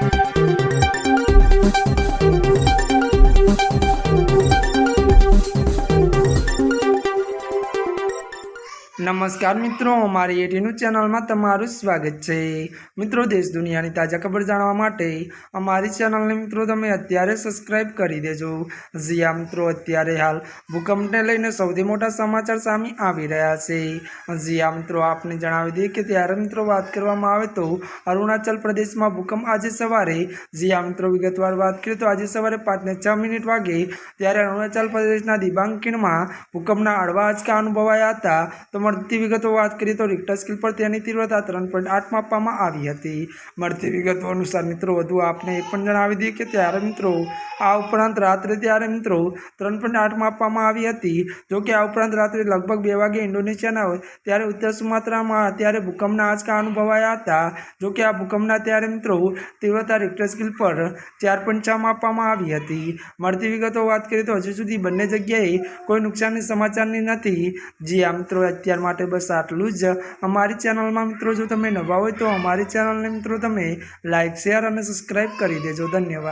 Thank you. નમસ્કાર મિત્રો, અમારી એટીનું ચેનલમાં તમારું સ્વાગત છે. મિત્રો, દેશ દુનિયાની તાજા ખબર જાણવા માટે અમારી ચેનલને મિત્રો તમે અત્યારે સબસ્ક્રાઈબ કરી દેજો. જીયા મિત્રો, અત્યારે હાલ ભૂકંપને લઈને સૌથી મોટા સમાચાર સામે આવી રહ્યા છે. જીયા મિત્રો, આપને જણાવી દઈએ કે ત્યારે મિત્રો વાત કરવામાં આવે તો અરુણાચલ પ્રદેશમાં ભૂકંપ આજે સવારે જીયા મિત્રો વિગતવાર વાત કરીએ તો આજે સવારે પાંચને છ મિનિટ વાગે ત્યારે અરુણાચલ પ્રદેશના દિબાંગ ખીણમાં ભૂકંપના હળવા આંચકા અનુભવાયા હતા. તો મળતી વિગતો વાત કરીએ તો રિક્ટર સ્કેલ પર તેની તીવ્રતા ત્રણ પોઈન્ટ આઠમાં આપવામાં આવી હતી. મળતી વિગતો અનુસાર મિત્રો, વધુ આપને એ પણ જણાવી દઈએ કે ત્યારે મિત્રો આ ઉપરાંત રાત્રે ત્યારે મિત્રો ત્રણ પોઈન્ટ આઠમાં આપવામાં આવી હતી. જોકે આ ઉપરાંત રાત્રે લગભગ બે વાગે ઇન્ડોનેશિયાના હોય, ત્યારે ઉત્તર સુમાત્રામાં અત્યારે ભૂકંપના આંચકા અનુભવાયા હતા. જોકે આ ભૂકંપના ત્યારે મિત્રો તીવ્રતા રિક્ટર સ્કેલ પર ચાર પોઈન્ટ છમાં આપવામાં આવી હતી. મળતી વિગતો વાત કરીએ તો હજુ સુધી બંને જગ્યાએ કોઈ નુકસાનની સમાચારની નથી. જી આ મિત્રો, અત્યાર માટે બસ આટલું જ. અમારી ચેનલમાં મિત્રો જો તમે નવા હોય તો અમારી ચેનલને મિત્રો તમે લાઇક શેર અને સબસ્ક્રાઈબ કરી દેજો. ધન્યવાદ.